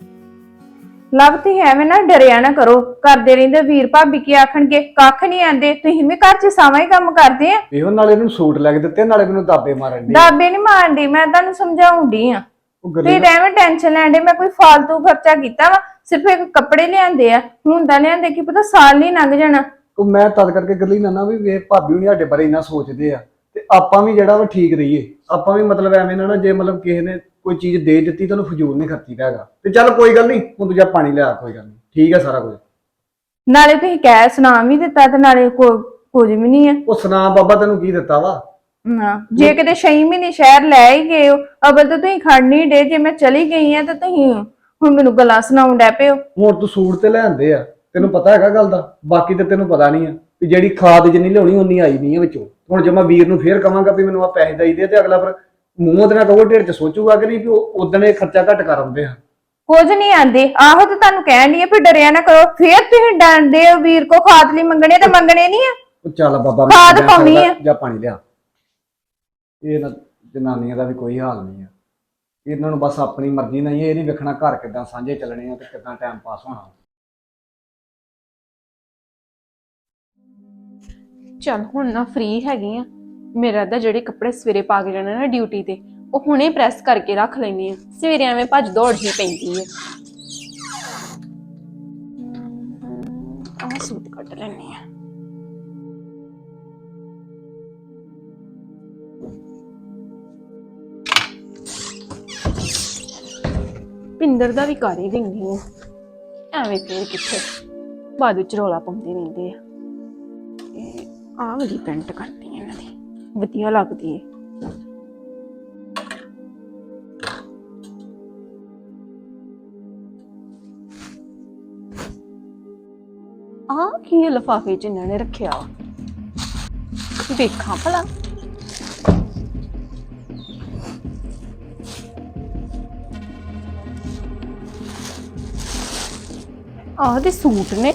ਲਵ ਤੁਸੀਂ ਐਵੇਂ ਨਾ ਡਰਿਆ ਨਾ ਕਰੋ। ਕਰਦੇ ਰਹਿੰਦੇ ਵੀਰ ਭਾਬੀ ਕੀ ਆਖਣਗੇ? ਕੱਖ ਨਹੀਂ ਆਂਦੇ। ਤੁਸੀਂ ਵੀ ਘਰ 'ਚ ਸਾਵਾਂ ਹੀ ਕੰਮ ਕਰਦੇ ਆ। ਇਹੋ ਨਾਲੇ ਇਹਨੂੰ ਸੂਟ ਲੈ ਕੇ ਦਿੱਤੇ ਨਾਲੇ ਮੈਨੂੰ ਦਾਬੇ ਮਾਰਨ ਦੇ ਦਾਬੇ ਨਹੀਂ ਮਾਰਦੀ ਮੈਂ ਤੁਹਾਨੂੰ ਸਮਝਾਉਂਦੀ ਆ। ਉਹ ਤੁਸੀਂ ਗੱਲੀ ਤਾਂ ਐਵੇਂ ਟੈਨਸ਼ਨ ਲੈਂਦੇ ਮੈਂ ਕੋਈ ਫालतू ਖਰਚਾ ਕੀਤਾ ਵਾ। ਸਿਰਫ ਇੱਕ ਕੱਪੜੇ ਲਿਆਂਦੇ ਆ ਹੁਣ ਤਾਂ ਲਿਆਂਦੇ ਕੀ ਪਤਾ ਸਾਲ ਨਹੀਂ ਲੰਘ ਜਾਣਾ। ਉਹ ਮੈਂ ਤਦ ਕਰਕੇ ਗੱਲੀ ਨਾ ਨਾ ਵੀ ਵੇ ਭਾਬੀ ਹੁਣੀ ਸਾਡੇ ਬਾਰੇ ਇੰਨਾ ਸੋਚਦੇ ਆ ਤੇ ਆਪਾਂ ਵੀ ਜਿਹੜਾ ਵਾ ਠੀਕ ਰਹੀਏ। ਆਪਾਂ ਵੀ ਮਤਲਬ ਐਵੇਂ ਨਾ ਨਾ ਜੇ ਮਤਲਬ ਕਿਸੇ ਨੇ ਕੋਈ ਚੀਜ਼ ਦੇ ਦਿੱਤੀ ਤਾਂ ਉਹਨੂੰ ਫਜ਼ੂਲ ਨਹੀਂ ਖਰਚੀਦਾ ਹੈਗਾ। ਤੇ ਚੱਲ ਕੋਈ ਗੱਲ ਨਹੀਂ ਹੁਣ ਤੂੰ ਜਾ ਪਾਣੀ ਲਿਆ ਕੋਈ ਗੱਲ ਨਹੀਂ। ਠੀਕ ਹੈ ਸਾਰਾ ਕੁਝ। ਨਾਲੇ ਤੁਸੀਂ ਕਹਿ ਸੁਣਾ ਵੀ ਦਿੱਤਾ ਤੇ ਨਾਲੇ ਕੋ- ਕੁਝ ਵੀ ਨਹੀਂ ਆ। ਉਹ ਸੁਣਾ ਬਾਬਾ ਤੈਨੂੰ ਕੀ ਦਿੱਤਾ ਵਾ? ਨਾ ਜੇ ਕਿਤੇ ਛੇ ਮਹੀਨੇ ਸ਼ਹਿਰ ਲੈ ਹੀ ਗਏ ਹੋ ਅਬਲ ਤਾਂ ਤੁਸੀਂ ਖੜ ਨਹੀਂ ਡੇ ਜੇ ਮੈਂ ਚਲੀ ਗਈ ਆ ਤਾਂ ਤੁਸੀਂ ਹੁਣ ਮੈਨੂੰ ਗੱਲਾਂ ਸੁਣਾਉਣ ਡੈ ਹੋ। ਹੁਣ ਤੂੰ ਸੂਟ ਤੇ ਲੈਂਦੇ ਆ ਤੈਨੂੰ ਪਤਾ ਹੈਗਾ ਗੱਲ ਦਾ ਬਾਕੀ ਤੇ ਤੈਨੂੰ ਪਤਾ ਨਹੀਂ ਆ ਵੀ ਜਿਹੜੀ ਖਾਦ ਜਿੰਨੀ ਲਿਆਉਣੀ ਉਨੀ ਆਈ ਨਹੀਂ ਆ ਵਿੱਚੋਂ। ਹੁਣ ਜੇ ਮੈਂ ਵੀਰ ਨੂੰ ਫੇਰ ਕਵਾਂਗਾ ਵੀ ਮੈਨੂੰ ਆ ਪੈਸੇ ਦੇਈ ਦੇ ਤੇ ਅਗਲਾ ਫਿਰ ਮੂੰਹ ਉਹਦੇ ਨਾਲ ਕਹੋ ਢੇਰ ਚ ਸੋਚੂਗਾ ਕਿ ਨਹੀਂ ਵੀ ਉਦਣੇ ਖਰਚਾ ਘੱਟ ਕਰ ਆਉਂਦੇ ਆ। ਕੁਝ ਨਹੀਂ ਆਂਦੇ ਆਹੋ ਤਾਂ ਤੁਹਾਨੂੰ ਕਹਿਣ ਦੀ ਆ ਫਿਰ ਡਰਿਆ ਨਾ ਕਰੋ ਫੇਰ ਤੁਸੀਂ ਡਰਦੇ ਹੋ ਵੀਰ ਕੋ ਖਾਦ ਲਈ ਮੰਗਣੇ ਤਾਂ ਮੰਗਣੇ ਨਹੀਂ ਆ। ਉਹ ਚੱਲ ਬਾਬਾ ਖਾਦ ਮੈਂ ਪਾਉਣੀ ਸਕਦਾ, ਆ। ਜਾਂ ਪਾਣੀ ਲਿਆ। ਇਹ ਨਾ ਜਨਾਨੀਆਂ ਦਾ ਵੀ ਕੋਈ ਹਾਲ ਨਹੀਂ ਆ। ਇਹਨਾਂ ਨੂੰ ਬਸ ਆਪਣੀ ਮਰਜ਼ੀ ਨਾਲ ਹੀ ਇਹ ਨਹੀਂ ਵੇਖਣਾ ਘਰ ਕਿੱਦਾਂ ਸਾਂਝੇ ਚੱਲਣੇ ਆ ਤੇ ਕਿੱਦਾਂ ਟਾਈਮ ਪਾਸ ਹੋਣਾ। ਚੱਲ ਹੁਣ ਨਾ ਫ੍ਰੀ ਹੈਗੀ ਆ। ਮੇਰਾ ਤਾਂ ਜਿਹੜੇ ਕੱਪੜੇ ਸਵੇਰੇ ਪਾ ਕੇ ਜਾਣਾ ਨਾ ਡਿਊਟੀ ਤੇ, ਉਹ ਹੁਣੇ ਪ੍ਰੈਸ ਕਰਕੇ ਰੱਖ ਲੈਣੀ ਆ। ਸਵੇਰੇ ਐਵੇਂ ਭੱਜ ਦੌੜ ਹੀ ਪੈਂਦੀ ਹੈ ਆਹ ਸੂਟ ਕੱਢ ਲੈਣੀ ਆ। ਪਿੰਦਰ ਦਾ ਵੀ ਕਰ ਹੀ ਦਿੰਦੀ ਆ। ਐਵੇਂ ਫੇਰ ਕਿੱਥੇ ਬਾਅਦ ਵਿੱਚ ਰੋਲਾ ਪਾਉਂਦੇ ਰਹਿੰਦੇ ਆ। ਇਹ ਆਹ ਵਾਲੀ ਪੈਂਟ ਕਰਦੀ ਆ ਇਹਨਾਂ ਦੀ। ਵਧੀਆ ਲੱਗਦੀ ਹੈ ਆ ਕੀ ਲਫਾਫੇ ਚ ਇਹਨਾਂ ਨੇ ਰੱਖਿਆ ਵਾ? ਵੇਖਾਂ ਭਲਾ। ਆਹ ਦੇ ਸੂਟ ਨੇ।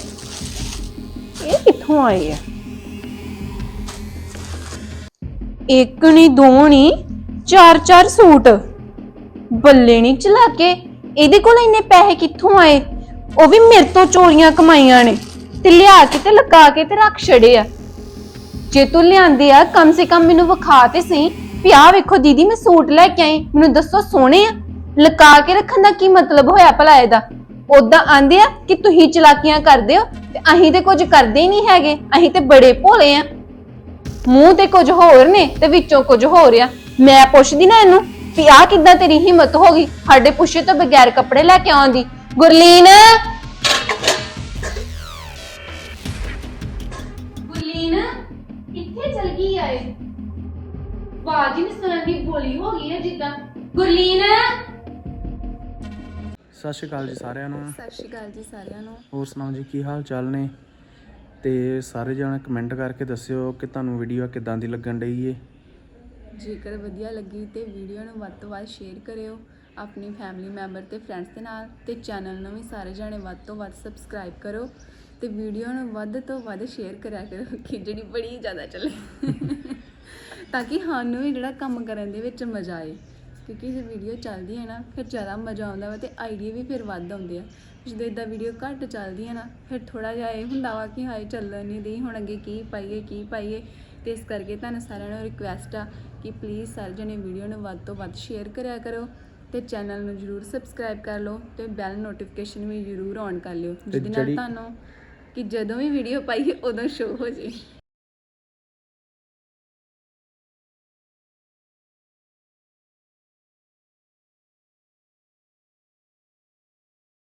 ਇਹ ਕਿੱਥੋਂ ਆਏ ਆ? ਇੱਕ ਨਹੀਂ ਦੋ ਨਹੀਂ ਚਾਰ ਚਾਰ ਸੂਟ। ਬੱਲੇ ਨਹੀਂ ਚਲਾ ਕੇ ਇਹਦੇ ਕੋਲ ਇੰਨੇ ਪੈਸੇ ਕਿੱਥੋਂ ਆਏ? ਉਹ ਵੀ ਮੇਰੇ ਤੋਂ ਚੋਰੀਆਂ ਕਮਾਈਆਂ ਨੇ ਤੇ ਲਿਆ ਕੇ ਤੇ ਲਗਾ ਕੇ ਤੇ ਰੱਖ ਛੜੇ ਆ। ਜੇ ਤੂੰ ਲਿਆਂਦੇ ਆ, ਕਮ ਸੇ ਕਮ ਮੈਨੂੰ ਵਿਖਾ ਤੇ ਸਹੀ ਵੀ ਆਹ ਵੇਖੋ ਦੀਦੀ, ਮੈਂ ਸੂਟ ਲੈ ਕੇ ਆਈ, ਮੈਨੂੰ ਦੱਸੋ ਸੋਹਣੇ ਆ? ਲਗਾ ਕੇ ਰੱਖਣ ਦਾ ਕੀ ਮਤਲਬ ਹੋਇਆ ਭਲਾ ਇਹਦਾ? ਉਦਾਂ ਆਂਦੇ ਆ ਕਿ ਤੁਸੀਂ ਚਲਾਕੀਆਂ ਕਰਦੇ ਹੋ ਤੇ ਅਸੀਂ ਤੇ ਕੁਝ ਕਰਦੇ ਹੀ ਨਹੀਂ ਹੈਗੇ, ਅਸੀਂ ਤੇ ਬੜੇ ਭੋਲੇ ਆ। ਮੂੰਹ ਤੇ ਕੁਝ ਹੋਰ ਨੇ ਤੇ ਵਿੱਚੋਂ ਕੁਝ ਹੋ ਰਿਹਾ ਮੈਂ ਪੁੱਛਦੀ ਨਾ ਇਹਨੂੰ ਵੀ ਆਹ ਕਿੱਦਾਂ ਤੇਰੀ ਹਿੰਮਤ ਹੋ ਗਈ ਸਾਡੇ ਪੁੱਛੇ ਤੋਂ ਬਗੈਰ ਕੱਪੜੇ ਲੈ ਕੇ ਆਉਂਦੀ ਗੁਰਲੀਨ! ਗੁਰਲੀਨ ਕਿੱਥੇ ਚਲ ਗਈ ਆਏ ਬਾਜੀ ਨਹੀਂ ਸੁਣਨ ਦੀ ਬੋਲੀ ਹੋ ਗਈ ਹੈ ਜਿੱਦਾਂ। ਗੁਰਲੀਨ! ਸਤਿ ਸ਼੍ਰੀ ਅਕਾਲ ਜੀ ਸਾਰਿਆਂ ਨੂੰ। ਸਤਿ ਸ਼੍ਰੀ ਅਕਾਲ ਜੀ ਸਾਰਿਆਂ ਨੂੰ। ਹੋਰ ਸੁਣਾਓ ਜੀ ਕੀ ਹਾਲ ਚਾਲ ਨੇ? ਤੇ ਸਾਰੇ ਜਣੇ ਕਮੈਂਟ ਕਰਕੇ ਦੱਸਿਓ ਕਿ ਤੁਹਾਨੂੰ ਵੀਡੀਓ ਕਿੱਦਾਂ ਦੀ ਲੱਗਣ ਡਈ ਏ? ਜੇਕਰ ਵਧੀਆ ਲੱਗੀ ਤੇ ਵੀਡੀਓ ਨੂੰ ਵੱਧ ਤੋਂ ਵੱਧ ਸ਼ੇਅਰ ਕਰਿਓ ਆਪਣੀ ਫੈਮਿਲੀ ਮੈਂਬਰ ਤੇ ਫਰੈਂਡਸ ਦੇ ਨਾਲ ਤੇ ਚੈਨਲ ਨੂੰ ਵੀ ਸਾਰੇ ਜਣੇ ਵੱਧ ਤੋਂ ਵੱਧ ਸਬਸਕ੍ਰਾਈਬ ਕਰੋ ਤੇ ਵੀਡੀਓ ਨੂੰ ਵੱਧ ਤੋਂ ਵੱਧ ਸ਼ੇਅਰ ਕਰਿਆ ਕਰੋ ਕਿ ਜਿਹੜੀ ਬੜੀ ਜ਼ਿਆਦਾ ਚੱਲੇ। ਤਾਂ ਕਿ ਸਾਨੂੰ ਵੀ ਜਿਹੜਾ ਕੰਮ ਕਰਨ ਦੇ ਵਿੱਚ ਮਜ਼ਾ ਆਏ। ਕਿਉਂਕਿ ਜੇ ਵੀਡੀਓ ਚੱਲਦੀ ਹੈ ਨਾ ਫਿਰ ਜ਼ਿਆਦਾ ਮਜ਼ਾ ਆਉਂਦਾ ਵਾ ਤੇ ਆਈਡੀਆ ਵੀ ਫਿਰ ਵੱਧ ਆਉਂਦੇ ਆ। ਜਦੋਂ ਇਦਾਂ ਵੀਡੀਓ ਘੱਟ ਚੱਲਦੀ ਹੈ ਨਾ ਫਿਰ ਥੋੜਾ ਜਿਹਾ ਇਹ ਹੁੰਦਾ ਵਾ ਕਿ ਹਾਏ ਚੱਲਣ ਨਹੀਂ ਰਹੀ ਹੁਣ ਅੱਗੇ ਕੀ ਪਾਈਏ ਕੀ ਪਾਈਏ। ਤੇ ਇਸ ਕਰਕੇ ਤੁਹਾਨੂੰ ਸਾਰਿਆਂ ਨੂੰ ਰਿਕੁਐਸਟ ਆ ਕਿ ਪਲੀਜ਼ ਸਾਰੇ ਜਣੇ ਵੀਡੀਓ ਨੂੰ ਵੱਧ ਤੋਂ ਵੱਧ ਸ਼ੇਅਰ ਕਰਿਆ ਕਰੋ ਤੇ ਚੈਨਲ ਨੂੰ ਜਰੂਰ ਸਬਸਕ੍ਰਾਈਬ ਕਰ ਲਓ ਤੇ ਬੈਲ ਨੋਟੀਫਿਕੇਸ਼ਨ ਵੀ ਜਰੂਰ ਔਨ ਕਰ ਲਿਓ ਜਿਹਦੇ ਨਾਲ ਤੁਹਾਨੂੰ ਕਿ ਜਦੋਂ ਵੀ ਵੀਡੀਓ ਪਾਈਏ ਉਦੋਂ ਸ਼ੋ ਹੋ ਜੇ।